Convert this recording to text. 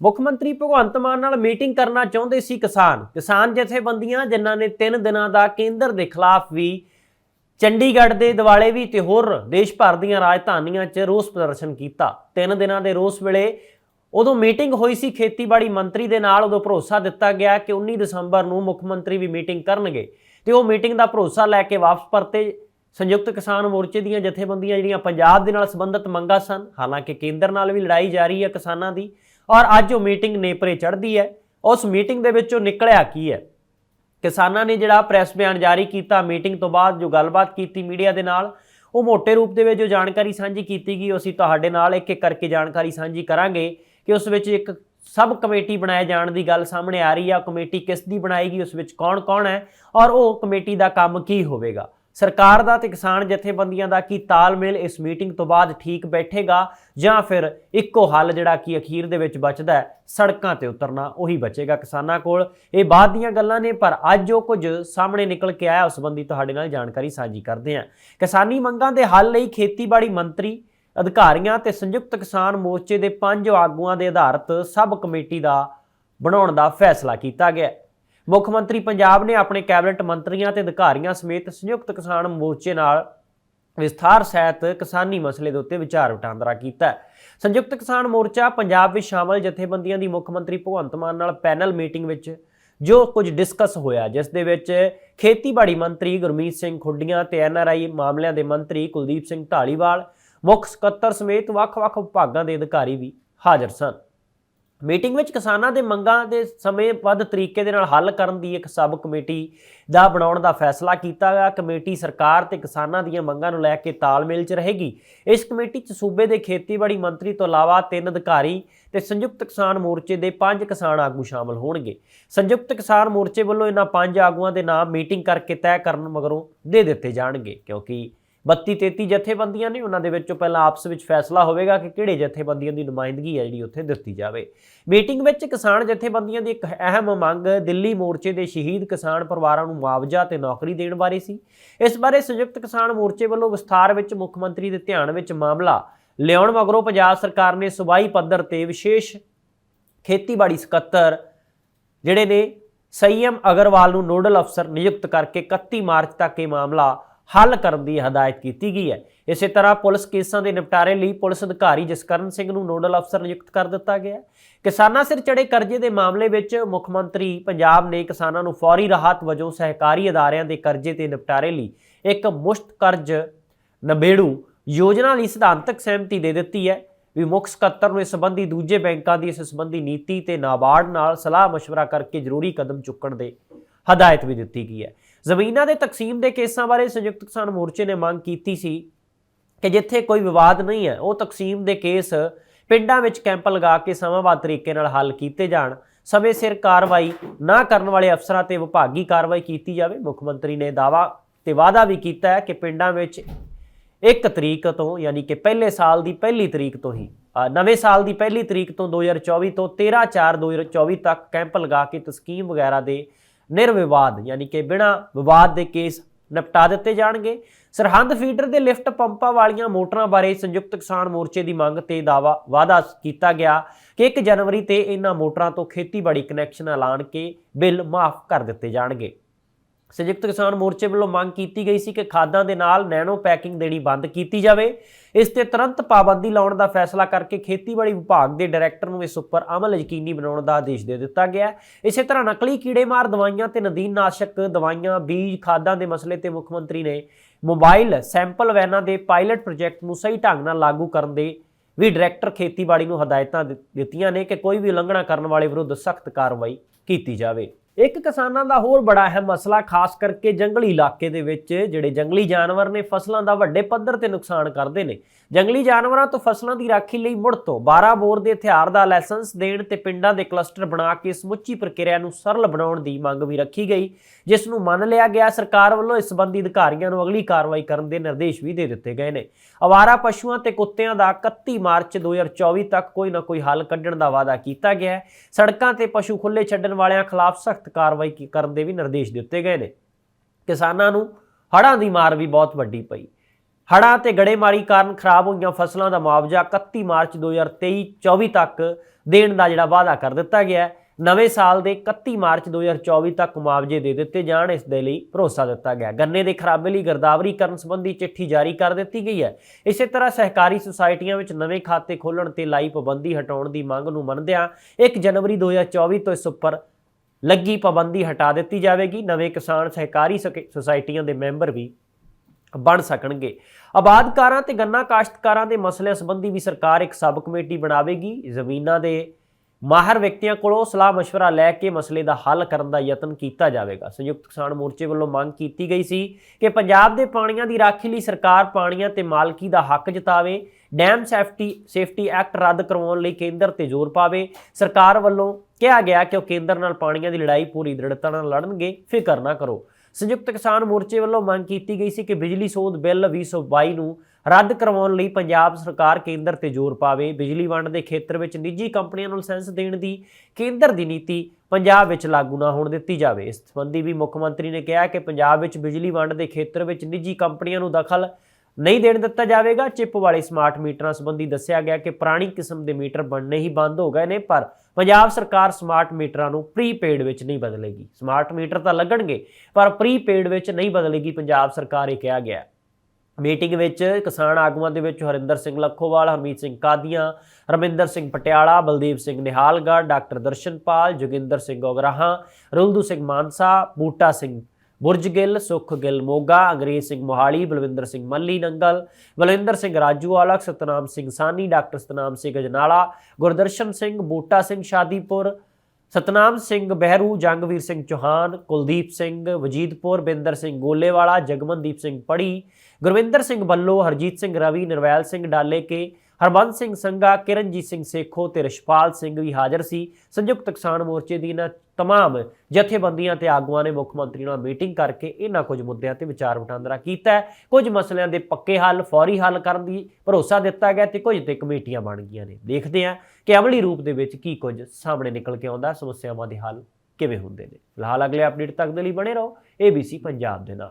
ਮੁੱਖ ਮੰਤਰੀ ਭਗਵੰਤ ਮਾਨ ਨਾਲ ਮੀਟਿੰਗ ਕਰਨਾ ਚਾਹੁੰਦੇ ਸੀ ਕਿਸਾਨ। ਕਿਸਾਨ ਜਥੇਬੰਦੀਆਂ, ਜਿਨ੍ਹਾਂ ਨੇ 3 ਦਿਨਾਂ ਦਾ ਕੇਂਦਰ ਦੇ ਖਿਲਾਫ ਵੀ ਚੰਡੀਗੜ੍ਹ ਦੇ ਦਿਵਾਲੇ ਵੀ ਤੇ ਹੋਰ ਦੇਸ਼ ਭਰ ਦੀਆਂ ਰਾਜਧਾਨੀਆਂ 'ਚ ਰੋਸ ਪ੍ਰਦਰਸ਼ਨ ਕੀਤਾ। 3 ਦਿਨਾਂ ਦੇ ਰੋਸ ਵੇਲੇ ਉਦੋਂ ਮੀਟਿੰਗ ਹੋਈ ਸੀ, ਖੇਤੀਬਾੜੀ ਮੰਤਰੀ ਦੇ ਨਾਲ ਉਦੋਂ ਭਰੋਸਾ ਦਿੱਤਾ ਗਿਆ ਕਿ 19 ਦਸੰਬਰ ਨੂੰ ਮੁੱਖ ਮੰਤਰੀ ਵੀ ਮੀਟਿੰਗ ਕਰਨਗੇ ਤੇ ਉਹ ਮੀਟਿੰਗ ਦਾ ਭਰੋਸਾ ਲੈ ਕੇ ਵਾਪਸ ਪਰਤੇ ਸੰਯੁਕਤ ਕਿਸਾਨ ਮੋਰਚੇ ਦੀਆਂ ਜਥੇਬੰਦੀਆਂ ਜਿਹੜੀਆਂ ਪੰਜਾਬ ਦੇ ਨਾਲ ਸੰਬੰਧਿਤ ਮੰਗਾਂ ਸਨ, ਹਾਲਾਂਕਿ ਕੇਂਦਰ ਨਾਲ ਵੀ ਲੜਾਈ ਜਾਰੀ ਹੈ ਕਿਸਾਨਾਂ ਦੀ, ਔਰ ਅੱਜ ਉਹ ਮੀਟਿੰਗ ਨੇਪਰੇ ਚੜ੍ਹਦੀ ਹੈ। ਉਸ ਮੀਟਿੰਗ ਦੇ ਵਿੱਚੋਂ ਨਿਕਲਿਆ ਕੀ ਹੈ? ਕਿਸਾਨਾਂ ਨੇ ਜਿਹੜਾ ਪ੍ਰੈਸ ਬਿਆਨ ਜਾਰੀ ਕੀਤਾ, ਮੀਟਿੰਗ ਤੋਂ ਬਾਅਦ ਜੋ ਗੱਲਬਾਤ ਕੀਤੀ ਮੀਡੀਆ ਦੇ ਨਾਲ, ਉਹ ਮੋٹے ਰੂਪ ਦੇ ਵਿੱਚ ਜੋ ਜਾਣਕਾਰੀ ਸਾਂਝੀ ਕੀਤੀ ਗਈ ਉਹ ਅਸੀਂ ਤੁਹਾਡੇ ਨਾਲ ਇੱਕ ਇੱਕ ਕਰਕੇ ਜਾਣਕਾਰੀ ਸਾਂਝੀ ਕਰਾਂਗੇ ਕਿ ਉਸ ਵਿੱਚ ਇੱਕ ਸਬ ਕਮੇਟੀ ਬਣਾਏ ਜਾਣ ਦੀ ਗੱਲ ਸਾਹਮਣੇ ਆ ਰਹੀ ਹੈ ਕਮੇਟੀ ਕਿਸ ਦੀ ਬਣਾਏਗੀ, ਉਸ ਵਿੱਚ ਕੌਣ-ਕੌਣ ਹੈ, ਔਰ ਉਹ ਕਮੇਟੀ ਦਾ ਕੰਮ ਕੀ ਹੋਵੇਗਾ। ਸਰਕਾਰ ਦਾ ਤੇ ਕਿਸਾਨ ਜਥੇਬੰਦੀਆਂ ਦਾ ਕੀ ਤਾਲਮੇਲ ਇਸ ਮੀਟਿੰਗ ਤੋਂ ਬਾਅਦ ਠੀਕ ਬੈਠੇਗਾ ਜਾਂ ਫਿਰ ਇੱਕੋ ਹੱਲ ਜਿਹੜਾ ਕੀ ਅਖੀਰ ਦੇ ਵਿੱਚ ਬਚਦਾ ਸੜਕਾਂ ਤੇ ਉਤਰਨਾ ਉਹੀ ਬਚੇਗਾ ਕਿਸਾਨਾਂ ਕੋਲ। ਇਹ ਬਾਅਦ ਦੀਆਂ ਗੱਲਾਂ ਨੇ, ਪਰ ਅੱਜ ਜੋ ਕੁਝ ਸਾਹਮਣੇ ਨਿਕਲ ਕੇ ਆਇਆ, ਉਸ ਸੰਬੰਧੀ ਤੁਹਾਡੇ ਨਾਲ ਜਾਣਕਾਰੀ ਸਾਂਝੀ ਕਰਦੇ ਹਾਂ। ਕਿਸਾਨੀ ਮੰਗਾਂ ਦੇ ਹੱਲ ਲਈ ਖੇਤੀਬਾੜੀ ਮੰਤਰੀ, ਅਧਿਕਾਰੀਆਂ ਤੇ ਸੰਯੁਕਤ ਕਿਸਾਨ ਮੋਰਚੇ ਦੇ ਪੰਜ ਆਗੂਆਂ ਦੇ ਆਧਾਰਿਤ ਸਬ ਕਮੇਟੀ ਦਾ ਬਣਾਉਣ ਦਾ ਫੈਸਲਾ ਕੀਤਾ ਗਿਆ। ਮੁੱਖ ਮੰਤਰੀ ਪੰਜਾਬ ਨੇ ਆਪਣੇ ਕੈਬਨਿਟ ਮੰਤਰੀਆਂ ਤੇ ਅਧਿਕਾਰੀਆਂ ਸਮੇਤ ਸੰਯੁਕਤ ਕਿਸਾਨ ਮੋਰਚੇ ਨਾਲ ਵਿਸਥਾਰ ਸਹਿਤ ਕਿਸਾਨੀ ਮਸਲੇ ਦੇ ਉੱਤੇ ਵਿਚਾਰ ਵਟਾਂਦਰਾ ਕੀਤਾ ਸੰਯੁਕਤ ਕਿਸਾਨ ਮੋਰਚਾ ਪੰਜਾਬ ਵਿੱਚ ਸ਼ਾਮਲ ਜਥੇਬੰਦੀਆਂ ਦੀ ਮੁੱਖ ਮੰਤਰੀ ਭਗਵੰਤ ਮਾਨ ਨਾਲ ਪੈਨਲ ਮੀਟਿੰਗ ਵਿੱਚ ਜੋ ਕੁਝ ਡਿਸਕਸ ਹੋਇਆ, ਜਿਸ ਦੇ ਵਿੱਚ ਖੇਤੀਬਾੜੀ ਮੰਤਰੀ ਗੁਰਮੀਤ ਸਿੰਘ ਖੁੱਡੀਆਂ ਤੇ ਐਨਆਰਆਈ ਮਾਮਲਿਆਂ ਦੇ ਮੰਤਰੀ ਕੁਲਦੀਪ ਸਿੰਘ ਢਾਲੀਵਾਲ, ਮੁੱਖ ਸਕੱਤਰ ਸਮੇਤ ਵੱਖ-ਵੱਖ ਵਿਭਾਗਾਂ ਦੇ ਅਧਿਕਾਰੀ ਵੀ ਹਾਜ਼ਰ ਸਨ। ਮੀਟਿੰਗ ਵਿੱਚ ਕਿਸਾਨਾਂ ਦੇ ਮੰਗਾਂ ਦੇ ਸਮੇਂਬੱਧ ਤਰੀਕੇ ਦੇ ਨਾਲ ਹੱਲ ਕਰਨ ਦੀ ਇੱਕ ਸਬ ਕਮੇਟੀ ਦਾ ਬਣਾਉਣ ਦਾ ਫੈਸਲਾ ਕੀਤਾ ਗਿਆ। ਕਮੇਟੀ ਸਰਕਾਰ ਤੇ ਕਿਸਾਨਾਂ ਦੀਆਂ ਮੰਗਾਂ ਨੂੰ ਲੈ ਕੇ ਤਾਲਮੇਲ 'ਚ ਰਹੇਗੀ। ਇਸ ਕਮੇਟੀ 'ਚ ਸੂਬੇ ਦੇ ਖੇਤੀਬਾੜੀ ਮੰਤਰੀ ਤੋਂ ਇਲਾਵਾ ਤਿੰਨ ਅਧਿਕਾਰੀ ਤੇ ਸੰਯੁਕਤ ਕਿਸਾਨ ਮੋਰਚੇ ਦੇ ਪੰਜ ਕਿਸਾਨ ਆਗੂ ਸ਼ਾਮਲ ਹੋਣਗੇ। ਸੰਯੁਕਤ ਕਿਸਾਨ ਮੋਰਚੇ ਵੱਲੋਂ ਇਹਨਾਂ ਪੰਜ ਆਗੂਆਂ ਦੇ ਨਾਮ ਮੀਟਿੰਗ ਕਰਕੇ ਤੈਅ ਕਰਨ ਮਗਰੋਂ ਦੇ ਦਿੱਤੇ ਜਾਣਗੇ, ਕਿਉਂਕਿ 32 33 ਜਥੇਬੰਦੀਆਂ ਨੇ ਉਹਨਾਂ ਦੇ ਵਿੱਚੋਂ ਪਹਿਲਾਂ ਆਪਸ ਵਿੱਚ ਫੈਸਲਾ ਹੋਵੇਗਾ ਕਿ ਕਿਹੜੇ ਜਥੇਬੰਦੀਆਂ ਦੀ ਨੁਮਾਇੰਦਗੀ ਹੈ ਜਿਹੜੀ ਉੱਥੇ ਦਿੱਤੀ ਜਾਵੇ। ਮੀਟਿੰਗ ਵਿੱਚ ਕਿਸਾਨ ਜਥੇਬੰਦੀਆਂ ਦੀ ਇੱਕ ਅਹਿਮ ਮੰਗ ਦਿੱਲੀ ਮੋਰਚੇ ਦੇ ਸ਼ਹੀਦ ਕਿਸਾਨ ਪਰਿਵਾਰਾਂ ਨੂੰ ਮੁਆਵਜ਼ਾ ਤੇ ਨੌਕਰੀ ਦੇਣ ਬਾਰੇ ਸੀ। ਇਸ ਬਾਰੇ ਸੰਯੁਕਤ ਕਿਸਾਨ ਮੋਰਚੇ ਵੱਲੋਂ ਵਿਸਥਾਰ ਵਿੱਚ ਮੁੱਖ ਮੰਤਰੀ ਦੇ ਧਿਆਨ ਵਿੱਚ ਮਾਮਲਾ ਲਿਆਉਣ ਮਗਰੋਂ ਪੰਜਾਬ ਸਰਕਾਰ ਨੇ ਸੁਬਾਈ ਪੱਧਰ ਤੇ ਵਿਸ਼ੇਸ਼ ਖੇਤੀਬਾੜੀ ਸਕੱਤਰ ਜਿਹੜੇ ਨੇ ਸੰਯਮ ਅਗਰਵਾਲ ਨੂੰ ਨੋਡਲ ਅਫਸਰ ਨਿਯੁਕਤ ਕਰਕੇ 31 ਮਾਰਚ ਤੱਕ ਇਹ ਮਾਮਲਾ ਹੱਲ ਕਰਨ ਦੀ ਹਦਾਇਤ ਕੀਤੀ ਗਈ ਹੈ। ਇਸੇ ਤਰ੍ਹਾਂ ਪੁਲਿਸ ਕੇਸਾਂ ਦੇ ਨਿਪਟਾਰੇ ਲਈ ਪੁਲਿਸ ਅਧਿਕਾਰੀ ਜਸਕਰਨ ਸਿੰਘ ਨੂੰ ਨੋਡਲ ਅਫਸਰ ਨਿਯੁਕਤ ਕਰ ਦਿੱਤਾ ਗਿਆ ਕਿਸਾਨਾਂ ਸਿਰ ਚੜੇ ਕਰਜ਼ੇ ਦੇ ਮਾਮਲੇ ਵਿੱਚ ਮੁੱਖ ਮੰਤਰੀ ਪੰਜਾਬ ਨੇ ਕਿਸਾਨਾਂ ਨੂੰ ਫੌਰੀ ਰਾਹਤ ਵਜੋਂ ਸਹਿਕਾਰੀ ਅਦਾਰਿਆਂ ਦੇ ਕਰਜ਼ੇ ਤੇ ਨਿਪਟਾਰੇ ਲਈ ਇੱਕ ਮੁਸ਼ਤ ਕਰਜ਼ ਨਬੇੜੂ ਯੋਜਨਾ ਲਈ ਸਿਧਾਂਤਕ ਸਹਿਮਤੀ ਦੇ ਦਿੱਤੀ ਹੈ। ਵੀ ਮੁੱਖ ਸਕੱਤਰ ਨੂੰ ਇਸ ਸੰਬੰਧੀ ਦੂਜੇ ਬੈਂਕਾਂ ਦੀ ਇਸ ਸੰਬੰਧੀ ਨੀਤੀ ਤੇ ਨਾਬਾਰਡ ਨਾਲ ਸਲਾਹ مشਵਰਾ ਕਰਕੇ ਜ਼ਰੂਰੀ ਕਦਮ ਚੁੱਕਣ ਦੇ ਹਦਾਇਤ ਵੀ ਦਿੱਤੀ ਗਈ ਹੈ। ਜ਼ਮੀਨਾਂ ਦੇ ਤਕਸੀਮ ਦੇ ਕੇਸਾਂ ਬਾਰੇ ਸੰਯੁਕਤ ਕਿਸਾਨ ਮੋਰਚੇ ਨੇ ਮੰਗ ਕੀਤੀ ਸੀ ਕਿ ਜਿੱਥੇ ਕੋਈ ਵਿਵਾਦ ਨਹੀਂ ਹੈ, ਉਹ ਤਕਸੀਮ ਦੇ ਕੇਸ ਪਿੰਡਾਂ ਵਿੱਚ ਕੈਂਪ ਲਗਾ ਕੇ ਸਮਾਂਬੱਧ ਤਰੀਕੇ ਨਾਲ ਹੱਲ ਕੀਤੇ ਜਾਣ। ਸਮੇਂ ਸਿਰ ਕਾਰਵਾਈ ਨਾ ਕਰਨ ਵਾਲੇ ਅਫਸਰਾਂ ਤੇ ਵਿਭਾਗੀ ਕਾਰਵਾਈ ਕੀਤੀ ਜਾਵੇ। ਮੁੱਖ ਮੰਤਰੀ ਨੇ ਦਾਵਾ ਤੇ ਵਾਅਦਾ ਵੀ ਕੀਤਾ ਹੈ ਕਿ ਪਿੰਡਾਂ ਵਿੱਚ 1 ਤਰੀਕ ਤੋਂ, ਯਾਨੀ ਕਿ ਪਹਿਲੇ ਸਾਲ ਦੀ ਪਹਿਲੀ ਤਰੀਕ ਤੋਂ ਹੀ ਨਵੇਂ ਸਾਲ ਦੀ ਪਹਿਲੀ ਤਰੀਕ ਤੋਂ 2024 ਤੋਂ 13 4 2024 ਤੱਕ ਕੈਂਪ ਲਗਾ ਕੇ ਤਸਕੀਮ ਵਗੈਰਾ ਦੇ ਨਿਰਵਿਵਾਦ, ਯਾਨੀ ਕਿ ਬਿਨਾਂ ਵਿਵਾਦ ਦੇ ਕੇਸ ਨਿਪਟਾ ਦਿੱਤੇ ਜਾਣਗੇ। ਸਰਹੰਦ ਫੀਡਰ ਦੇ ਲਿਫਟ ਪੰਪਾਂ ਵਾਲੀਆਂ ਮੋਟਰਾਂ ਬਾਰੇ ਸੰਯੁਕਤ ਕਿਸਾਨ ਮੋਰਚੇ ਦੀ ਮੰਗ ਤੇ ਦਾਵਾ, ਵਾਅਦਾ ਕੀਤਾ ਗਿਆ ਕਿ 1 ਜਨਵਰੀ ਤੇ ਇਹਨਾਂ ਮੋਟਰਾਂ ਤੋਂ ਖੇਤੀਬਾੜੀ ਕਨੈਕਸ਼ਨ ਐਲਾਨ ਕੇ ਬਿੱਲ ਮਾਫ ਕਰ ਦਿੱਤੇ ਜਾਣਗੇ। ਸੰਯੁਕਤ ਕਿਸਾਨ ਮੋਰਚੇ ਵੱਲੋਂ ਮੰਗ ਕੀਤੀ ਗਈ ਸੀ ਕਿ ਖਾਦਾਂ ਦੇ ਨਾਲ ਨੈਨੋ ਪੈਕਿੰਗ ਦੇਣੀ ਬੰਦ ਕੀਤੀ ਜਾਵੇ। ਇਸ ਤੇ ਤੁਰੰਤ ਪਾਬੰਦੀ ਲਾਉਣ ਦਾ ਫੈਸਲਾ ਕਰਕੇ ਖੇਤੀਬਾੜੀ ਵਿਭਾਗ ਦੇ ਡਾਇਰੈਕਟਰ ਨੂੰ ਇਸ ਉੱਪਰ ਅਮਲ ਯਕੀਨੀ ਬਣਾਉਣ ਦਾ ਆਦੇਸ਼ ਦੇ ਦਿੱਤਾ ਗਿਆ ਇਸੇ ਤਰ੍ਹਾਂ ਨਕਲੀ ਕੀੜੇਮਾਰ ਦਵਾਈਆਂ ਤੇ ਨਦੀਨਨਾਸ਼ਕ ਦਵਾਈਆਂ, ਬੀਜ, ਖਾਦਾਂ ਦੇ ਮਸਲੇ ਤੇ ਮੁੱਖ ਮੰਤਰੀ ਨੇ ਮੋਬਾਈਲ ਸੈਂਪਲ ਵੈਨਾਂ ਦੇ ਪਾਇਲਟ ਪ੍ਰੋਜੈਕਟ ਨੂੰ ਸਹੀ ਢੰਗ ਨਾਲ ਲਾਗੂ ਕਰਨ ਦੇ ਵੀ ਡਾਇਰੈਕਟਰ ਖੇਤੀਬਾੜੀ ਨੂੰ ਹਦਾਇਤਾਂ ਦਿੱਤੀਆਂ ਨੇ ਕਿ ਕੋਈ ਵੀ ਉਲੰਘਣਾ ਕਰਨ ਵਾਲੇ ਵਿਰੁੱਧ ਸਖਤ ਕਾਰਵਾਈ ਕੀਤੀ ਜਾਵੇ। ਇੱਕ ਕਿਸਾਨਾਂ ਦਾ ਹੋਰ ਬੜਾ ਅਹਿਮ ਮਸਲਾ, ਖਾਸ ਕਰਕੇ ਜੰਗਲੀ ਇਲਾਕੇ ਦੇ ਵਿੱਚ, ਜਿਹੜੇ ਜੰਗਲੀ ਜਾਨਵਰ ਨੇ, ਫਸਲਾਂ ਦਾ ਵੱਡੇ ਪੱਧਰ ਤੇ ਨੁਕਸਾਨ ਕਰਦੇ ਨੇ। ਜੰਗਲੀ ਜਾਨਵਰਾਂ ਤੋਂ ਫਸਲਾਂ ਦੀ ਰਾਖੀ ਲਈ ਮੁੜ ਤੋਂ 12 ਬੋਰ ਦੇ ਹਥਿਆਰ ਦਾ ਲਾਇਸੈਂਸ ਦੇਣ ਤੇ ਪਿੰਡਾਂ ਦੇ ਕਲਸਟਰ ਬਣਾ ਕੇ ਸਮੁੱਚੀ ਪ੍ਰਕਿਰਿਆ ਨੂੰ ਸਰਲ ਬਣਾਉਣ ਦੀ ਮੰਗ ਵੀ ਰੱਖੀ ਗਈ, ਜਿਸ ਨੂੰ ਮੰਨ ਲਿਆ ਗਿਆ ਸਰਕਾਰ ਵੱਲੋਂ ਇਸ ਸੰਬੰਧੀ ਅਧਿਕਾਰੀਆਂ ਨੂੰ ਅਗਲੀ ਕਾਰਵਾਈ ਕਰਨ ਦੇ ਨਿਰਦੇਸ਼ ਵੀ ਦੇ ਦਿੱਤੇ ਗਏ ਨੇ। ਅਵਾਰਾ ਪਸ਼ੂਆਂ ਤੇ ਕੁੱਤਿਆਂ ਦਾ 31 ਮਾਰਚ 2024 ਤੱਕ ਕੋਈ ਨਾ ਕੋਈ ਹੱਲ ਕੱਢਣ ਦਾ ਵਾਅਦਾ ਕੀਤਾ ਗਿਆ ਹੈ। ਸੜਕਾਂ ਤੇ ਪਸ਼ੂ ਖੁੱਲੇ ਛੱਡਣ ਵਾਲਿਆਂ ਖਿਲਾਫ ਸਖਤ ਕਾਰਵਾਈ ਕਰਨ ਦੇ ਵੀ ਨਿਰਦੇਸ਼ ਦਿੱਤੇ ਗਏ ਨੇ। ਕਿਸਾਨਾਂ ਨੂੰ ਹੜ੍ਹਾਂ ਦੀ ਮਾਰ ਵੀ ਬਹੁਤ ਵੱਡੀ ਪਈ। ਹੜ੍ਹਾਂ ਤੇ ਗੜੇਮਾਰੀ ਕਾਰਨ ਖਰਾਬ ਹੋਈਆਂ ਫਸਲਾਂ ਦਾ ਮੁਆਵਜ਼ਾ 31 ਮਾਰਚ 2023-24 ਤੱਕ ਦੇਣ ਦਾ ਜਿਹੜਾ ਵਾਅਦਾ ਕਰ ਦਿੱਤਾ ਗਿਆ ਹੈ। ਨਵੇਂ ਸਾਲ ਦੇ 31 ਮਾਰਚ 2024 ਤੱਕ ਮੁਆਵਜ਼ੇ ਦੇ ਦਿੱਤੇ ਜਾਣ, ਇਸ ਦੇ ਲਈ ਭਰੋਸਾ ਦਿੱਤਾ ਗਿਆ। ਗੰਨੇ ਦੇ ਖਰਾਬੇ ਲਈ ਗਿਰਦਾਵਰੀ ਕਰਨ ਸੰਬੰਧੀ ਚਿੱਠੀ ਜਾਰੀ ਕਰ ਦਿੱਤੀ ਗਈ ਹੈ। ਇਸੇ ਤਰ੍ਹਾਂ ਸਹਿਕਾਰੀ ਸੁਸਾਇਟੀਆਂ ਵਿੱਚ ਨਵੇਂ ਖਾਤੇ ਖੋਲਣ ਤੇ ਲਾਈ ਪਾਬੰਦੀ ਹਟਾਉਣ ਦੀ ਮੰਗ ਨੂੰ ਮੰਨਦਿਆਂ 1 ਜਨਵਰੀ 2024 ਤੋਂ ਇਸ ਉੱਪਰ ਲੱਗੀ ਪਾਬੰਦੀ ਹਟਾ ਦਿੱਤੀ ਜਾਵੇਗੀ ਨਵੇਂ ਕਿਸਾਨ ਸਹਿਕਾਰੀ ਸਕ- ਸੁਸਾਇਟੀਆਂ ਦੇ ਮੈਂਬਰ ਵੀ ਬਣ ਸਕਣਗੇ ਆਬਾਦਕਾਰਾਂ ਤੇ ਗੰਨਾ ਕਾਸ਼ਤਕਾਰਾਂ ਦੇ ਮਸਲਿਆਂ ਸੰਬੰਧੀ ਵੀ ਸਰਕਾਰ ਇੱਕ ਸਬ ਕਮੇਟੀ ਬਣਾਵੇਗੀ ਜ਼ਮੀਨਾਂ ਦੇ ਮਾਹਰ ਵਿਅਕਤੀਆਂ ਕੋਲੋਂ ਸਲਾਹ مشورہ ਲੈ ਕੇ ਮਸਲੇ ਦਾ ਹੱਲ ਕਰਨ ਦਾ ਯਤਨ ਕੀਤਾ ਜਾਵੇਗਾ ਸੰਯੁਕਤ ਕਿਸਾਨ ਮੋਰਚੇ ਵੱਲੋਂ ਮੰਗ ਕੀਤੀ ਗਈ ਸੀ ਕਿ ਪੰਜਾਬ ਦੇ ਪਾਣੀਆਂ ਦੀ ਰਾਖੀ ਲਈ ਸਰਕਾਰ ਪਾਣੀਆਂ ਤੇ ਮਾਲਕੀ ਦਾ ਹੱਕ ਜਤਾਵੇ ਡੈਮ ਸੇਫਟੀ ਸੇਫਟੀ ਐਕਟ ਰੱਦ ਕਰਵਾਉਣ ਲਈ ਕੇਂਦਰ ਤੇ ਜ਼ੋਰ ਪਾਵੇ। ਸਰਕਾਰ ਵੱਲੋਂ ਕਿਹਾ ਗਿਆ ਕਿ ਉਹ ਕੇਂਦਰ ਨਾਲ ਪਾਣੀਆਂ ਦੀ ਲੜਾਈ ਪੂਰੀ ਦ੍ਰਿੜਤਾ ਨਾਲ ਲੜਨਗੇ। ਫਿਕਰ ਨਾ ਕਰੋ। ਸੰਯੁਕਤ ਕਿਸਾਨ ਮੋਰਚੇ ਵੱਲੋਂ ਮੰਗ ਕੀਤੀ ਗਈ ਸੀ ਕਿ ਬਿਜਲੀ ਸੋਧ ਬਿੱਲ 2022 ਨੂੰ ਰੱਦ ਕਰਵਾਉਣ ਲਈ ਪੰਜਾਬ ਸਰਕਾਰ ਕੇਂਦਰ ਤੇ ਜ਼ੋਰ ਪਾਵੇ। ਬਿਜਲੀ ਵੰਡ ਦੇ ਖੇਤਰ ਵਿੱਚ ਨਿੱਜੀ ਕੰਪਨੀਆਂ ਨੂੰ ਲਾਇਸੈਂਸ ਦੇਣ ਦੀ ਕੇਂਦਰ ਦੀ ਨੀਤੀ ਪੰਜਾਬ ਵਿੱਚ ਲਾਗੂ ਨਾ ਹੋਣ ਦਿੱਤੀ ਜਾਵੇ। ਇਸ ਸੰਬੰਧੀ ਵੀ ਮੁੱਖ ਮੰਤਰੀ ਨੇ ਕਿਹਾ ਕਿ ਪੰਜਾਬ ਵਿੱਚ ਬਿਜਲੀ ਵੰਡ ਦੇ ਖੇਤਰ ਵਿੱਚ ਨਿੱਜੀ ਕੰਪਨੀਆਂ ਨੂੰ ਦਖਲ ਨਹੀਂ ਦੇਣ ਦਿੱਤਾ ਜਾਵੇਗਾ। ਚਿਪ ਵਾਲੇ ਸਮਾਰਟ ਮੀਟਰਾਂ ਸੰਬੰਧੀ ਦੱਸਿਆ ਗਿਆ ਕਿ ਪੁਰਾਣੀ ਕਿਸਮ ਦੇ ਮੀਟਰ ਬਣਨੇ ਹੀ ਬੰਦ ਹੋ ਗਏ ਨੇ, ਪਰ ਪੰਜਾਬ ਸਰਕਾਰ ਸਮਾਰਟ ਮੀਟਰਾਂ ਨੂੰ ਪ੍ਰੀਪੇਡ ਵਿੱਚ ਨਹੀਂ ਬਦਲੇਗੀ। ਸਮਾਰਟ ਮੀਟਰ ਤਾਂ ਲੱਗਣਗੇ, ਪਰ ਪ੍ਰੀਪੇਡ ਵਿੱਚ ਨਹੀਂ ਬਦਲੇਗੀ ਪੰਜਾਬ ਸਰਕਾਰ, ਇਹ ਕਿਹਾ ਗਿਆ। ਮੀਟਿੰਗ ਵਿੱਚ ਕਿਸਾਨ ਆਗੂਆਂ ਦੇ ਵਿੱਚ ਹਰਿੰਦਰ ਸਿੰਘ ਲੱਖੋਵਾਲ, ਹਰਮੀਤ ਸਿੰਘ ਕਾਦੀਆਂ, ਰਮਿੰਦਰ ਸਿੰਘ ਪਟਿਆਲਾ ਬਲਦੀਪ ਸਿੰਘ ਨਿਹਾਲਗੜ੍ਹ, ਡਾਕਟਰ ਦਰਸ਼ਨਪਾਲ, ਜੋਗਿੰਦਰ ਸਿੰਘ ਉਗਰਾਹਾਂ ਰੁਲਦੂ ਸਿੰਘ ਮਾਨਸਾ, ਬੂਟਾ ਸਿੰਘ ਬੁਰਜ ਗਿੱਲ, ਸੁਖ ਗਿੱਲ ਮੋਗਾ, ਅੰਗਰੇਜ਼ ਸਿੰਘ ਮੋਹਾਲੀ, ਬਲਵਿੰਦਰ ਸਿੰਘ ਮੱਲੀ ਨੰਗਲ, ਬਲਵਿੰਦਰ ਸਿੰਘ ਰਾਜੂਵਾਲਾ, ਸਤਨਾਮ ਸਿੰਘ ਸਾਨੀ, ਡਾਕਟਰ ਸਤਨਾਮ ਸਿੰਘ ਅਜਨਾਲਾ, ਗੁਰਦਰਸ਼ਨ ਸਿੰਘ, ਬੂਟਾ ਸਿੰਘ ਸ਼ਾਦੀਪੁਰ, ਸਤਨਾਮ ਸਿੰਘ ਬਹਿਰੂ, ਜੰਗਵੀਰ ਸਿੰਘ ਚੌਹਾਨ, ਕੁਲਦੀਪ ਸਿੰਘ ਵਜੀਦਪੁਰ, ਬਿੰਦਰ ਸਿੰਘ ਗੋਲੇਵਾਲਾ, ਜਗਮਨਦੀਪ ਸਿੰਘ ਪੜੀ, ਗੁਰਵਿੰਦਰ ਸਿੰਘ ਬੱਲੋ, ਹਰਜੀਤ ਸਿੰਘ ਰਵੀ, ਨਰਵੈਲ ਸਿੰਘ ਡਾਲੇਕੇ, ਹਰਬੰਸ ਸਿੰਘ ਸੰਘਾ, ਕਿਰਨਜੀਤ ਸਿੰਘ ਸੇਖੋ ਤੇ ਰਿਸ਼ਪਾਲ ਸਿੰਘ ਵੀ ਹਾਜ਼ਰ ਸੀ। ਸੰਯੁਕਤ ਕਿਸਾਨ ਮੋਰਚੇ ਦੀ ਇਹਨਾਂ ਤਮਾਮ ਜਥੇਬੰਦੀਆਂ ਤੇ ਆਗੂਆਂ ਨੇ ਮੁੱਖ ਮੰਤਰੀ ਨਾਲ ਮੀਟਿੰਗ ਕਰਕੇ ਇਹਨਾਂ ਕੁਝ ਮੁੱਦਿਆਂ ਤੇ ਵਿਚਾਰ ਵਟਾਂਦਰਾ ਕੀਤਾ ਹੈ ਕੁਝ ਮਸਲਿਆਂ ਦੇ ਪੱਕੇ ਹੱਲ ਫੌਰੀ ਹੱਲ ਕਰਨ ਦੀ ਭਰੋਸਾ ਦਿੱਤਾ ਗਿਆ ਤੇ ਕੁਝ ਤੇ ਕਮੇਟੀਆਂ ਬਣ ਗਈਆਂ ਨੇ ਦੇਖਦੇ ਹਾਂ ਕਿ ਅਮਲੀ ਰੂਪ ਦੇ ਵਿੱਚ ਕੀ ਕੁਝ ਸਾਹਮਣੇ ਨਿਕਲ ਕੇ ਆਉਂਦਾ ਸਮੱਸਿਆਵਾਂ ਦੇ ਹੱਲ ਕਿਵੇਂ ਹੁੰਦੇ ਨੇ ਫਿਲਹਾਲ ਅਗਲੇ ਅਪਡੇਟ ਤੱਕ ਦੇ ਲਈ ਬਣੇ ਰਹੋ ABC ਪੰਜਾਬ ਦੇ ਨਾਲ